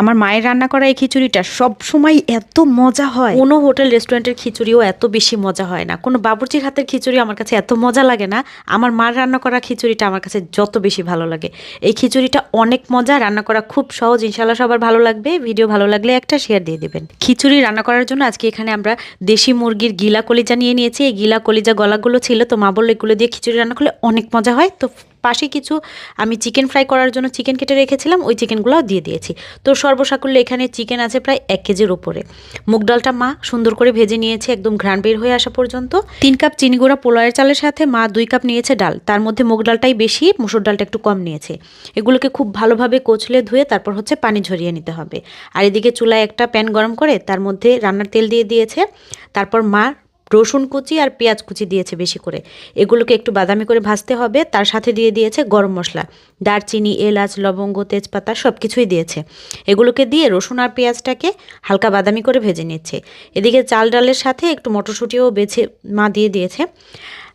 আমার মায়ের রান্না করা এই খিচুড়িটা সব সময় এত মজা হয়। কোনো হোটেল, রেস্টুরেন্টের খিচুড়িও এত বেশি মজা হয় না। কোনো বাবুর্চির হাতের খিচুড়ি আমার কাছে এত মজা লাগে না। আমার মার রান্না করা খিচুড়িটা আমার কাছে যত বেশি ভালো লাগে। এই খিচুড়িটা অনেক মজা, রান্না করা খুব সহজ। ইনশাল্লাহ সবার ভালো লাগবে। ভিডিও ভালো লাগলে একটা শেয়ার দিয়ে দেবেন। খিচুড়ি রান্না করার জন্য আজকে এখানে আমরা দেশি মুরগির গিলা কলিজা নিয়ে নিয়েছি। এই গিলা কলিজা গলাগুলো ছিল, তো মা বলল এগুলো দিয়ে খিচুড়ি রান্না করলে অনেক মজা হয়। তো পাশে কিছু আমি চিকেন ফ্রাই করার জন্য চিকেন কেটে রেখেছিলাম, ওই চিকেনগুলোও দিয়ে দিয়েছি। তো সর্বসাকুল্যে এখানে চিকেন আছে প্রায় এক কেজির উপরে। মুগ ডালটা মা সুন্দর করে ভেজে নিয়েছে, একদম ঘ্রাণ বের হয়ে আসা পর্যন্ত। তিন কাপ চিনি গুঁড়া পোলাওয়ের চালের সাথে, মা দুই কাপ নিয়েছে ডাল। তার মধ্যে মুগ ডালটাই বেশি, মুসুর ডালটা একটু কম নিয়েছে। এগুলোকে খুব ভালোভাবে কচলে ধুয়ে তারপর হচ্ছে পানি ঝরিয়ে নিতে হবে। আর এদিকে চুলায় একটা প্যান গরম করে তার মধ্যে রান্নার তেল দিয়ে দিয়েছে। তারপর মা রসুন কুচি আর পেঁয়াজ কুচি দিয়েছে বেশি করে। এগুলোকে একটু বাদামি করে ভাজতে হবে, তার সাথে দিয়ে দিয়েছে গরম মশলা। দারচিনি, এলাচ, লবঙ্গ, তেজপাতা সব কিছুই দিয়েছে। এগুলোকে দিয়ে রসুন আর পেঁয়াজটাকে হালকা বাদামি করে ভেজে নিচ্ছে। এদিকে চাল ডালের সাথে একটু মটরশুঁটিও বেছে মা দিয়ে দিয়েছে।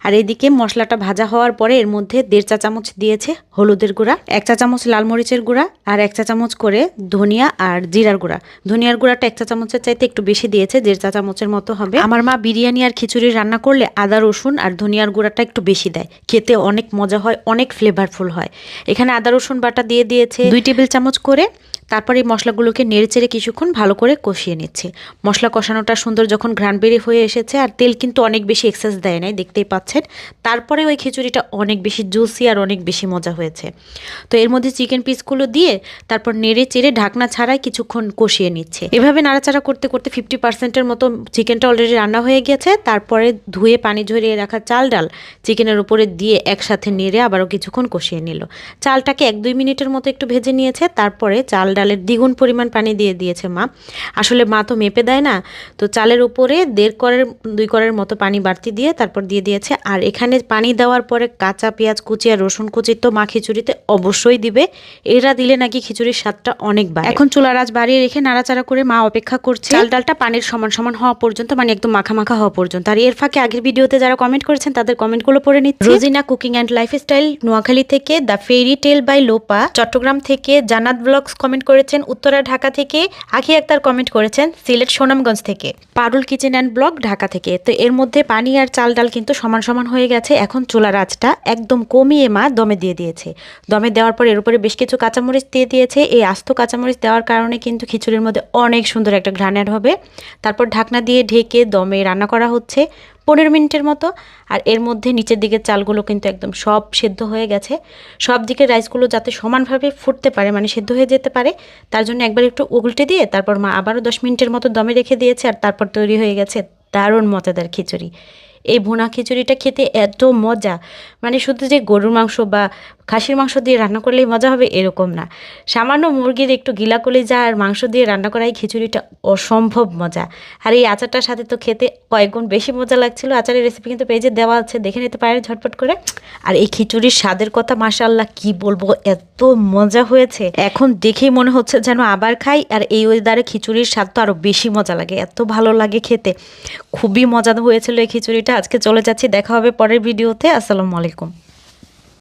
আর এদিকে মশলাটা ভাজা হওয়ার পরে এর মধ্যে দেড় চা চামচ দিয়েছে হলুদের গুঁড়া, এক চা চামচ লাল মরিচের গুঁড়া আর এক চা চামচ করে ধনিয়া আর জিরার গুঁড়া। ধনিয়ার গুঁড়াটা এক চা চামচের চাইতে একটু বেশি দিয়েছে, দেড় চা চামচের মতো হবে। আমার মা বিরিয়ানি আর খিচুড়ি রান্না করলে আদা, রসুন আর ধনিয়ার গুঁড়াটা একটু বেশি দেয়। খেতে অনেক মজা হয়, অনেক ফ্লেভারফুল হয়। এখানে আদা, রসুন বাটা দিয়ে দিয়েছে। দুই টেবিল চামচ করে তারপর এই মশলাগুলোকে নেড়েচেড়ে কিছুক্ষণ ভালো করে কষিয়ে নিচ্ছে। মশলা কষানোটা সুন্দর যখন ঘ্রাণ বেরি হয়ে এসেছে আর তেল কিন্তু অনেক বেশি এক্সেস দেয় নাই, দেখতেই পাচ্ছেন। তারপরে ওই খিচুড়িটা অনেক বেশি জুসি আর অনেক বেশি মজা হয়েছে। তো এর মধ্যে চিকেন পিসগুলো দিয়ে তারপর নেড়ে চেড়ে ঢাকনা ছাড়াই কিছুক্ষণ কষিয়ে নিচ্ছে। এভাবে নাড়াচাড়া করতে করতে ফিফটি পার্সেন্টের মতো চিকেনটা অলরেডি রান্না হয়ে গেছে। তারপরে ধুয়ে পানি ঝরিয়ে রাখা চাল ডাল চিকেনের উপরে দিয়ে একসাথে নেড়ে আবারও কিছুক্ষণ কষিয়ে নিল। চালটাকে এক দুই মিনিটের মতো একটু ভেজে নিয়েছে। তারপরে চাল ডালের দ্বিগুণ পরিমাণ পানি দিয়ে দিয়েছে মা। আসলে মা তো মেপে দেয় না। তো চালের উপরে দেড় করের দুই করের মতো পানি বাড়তি দিয়ে তারপর দিয়ে দিয়েছে। আর এখানে পানি দেওয়ার পরে কাঁচা পেঁয়াজ কুচি আর রসুন কুচি তো মা খিচুড়িতে অবশ্যই দিবে। এরা দিলে নাকি খিচুড়ির স্বাদটা অনেক বাড়ে। এখন চুলার আঁচ বাড়িয়ে রেখে নাড়াচাড়া করে মা অপেক্ষা করছে। চাল ডালটা পানির সমান সমান হওয়া পর্যন্ত মানে একদম মাখা মাখা হওয়া পর্যন্ত। আর এর ফাঁকে আগের ভিডিওতে যারা কমেন্ট করেছেন তাদের কমেন্টগুলো পড়ে নিচ্ছি। Rojina cooking and lifestyle Noakhali থেকে the fairy tale by Lopa Chattogram থেকে জানাত ব্লগস কমেন্ট করেছেন উত্তরা ঢাকা থেকে। আখি আক্তার কমেন্ট করেছেন, সিলেট সুনামগঞ্জ থেকে। Parul kitchen and blog Dhaka থেকে। তো এর মধ্যে পানি আর চাল ডাল কিন্তু সমান সমান হয়ে গেছে। এখন চুলার আঁচটা একদম কমিয়ে মা দমে দিয়ে দিয়েছে। দমে দেওয়ার পর এর উপরে বেশ কিছু কাঁচামরিচ দিয়ে দিয়েছে। এই আস্ত কাঁচামরিচ দেওয়ার কারণে কিন্তু খিচুড়ির মধ্যে অনেক সুন্দর একটা ঘ্রাণের হবে। তারপর ঢাকনা দিয়ে ঢেকে দমে রান্না করা হচ্ছে। পনেরো মিনিটের মতো, আর এর মধ্যে নিচের দিকের চালগুলো কিন্তু একদম সব সেদ্ধ হয়ে গেছে। সব দিকের রাইসগুলো যাতে সমানভাবে ফুটতে পারে মানে সেদ্ধ হয়ে যেতে পারে, তার জন্য একবার একটু উল্টে দিয়ে তারপর মা আবারও দশ মিনিটের মতো দমে রেখে দিয়েছে, আর তারপর তৈরি হয়ে গেছে দারুণ মজাদার খিচুড়ি। এই ভুনা খিচুড়িটা খেতে এত মজা। মানে শুধু যে গরুর মাংস বা খাসির মাংস দিয়ে রান্না করলেই মজা হবে এরকম না। সামান্য মুরগির একটু গিলা কলিজা আর মাংস দিয়ে রান্না করা এই খিচুড়িটা অসম্ভব মজা। আর এই আচারটার সাথে তো খেতে কয়েকগুণ বেশি মজা লাগছিল। আচারের রেসিপি কিন্তু পেজে দেওয়া আছে, দেখে নিতে পারে ঝটপট করে। আর এই খিচুড়ির স্বাদের কথা মাশাল্লাহ কি বলব, এত মজা হয়েছে। এখন দেখেই মনে হচ্ছে যেন আবার খাই। আর এই ওয়েদারে খিচুড়ির স্বাদ তো আরও বেশি মজা লাগে, এত ভালো লাগে খেতে। খুবই মজা হয়েছিল এই খিচুড়িটা। আজকে চলে যাচ্ছি দেখা হবে পরের ভিডিওতে। আসসালামু আলাইকুম।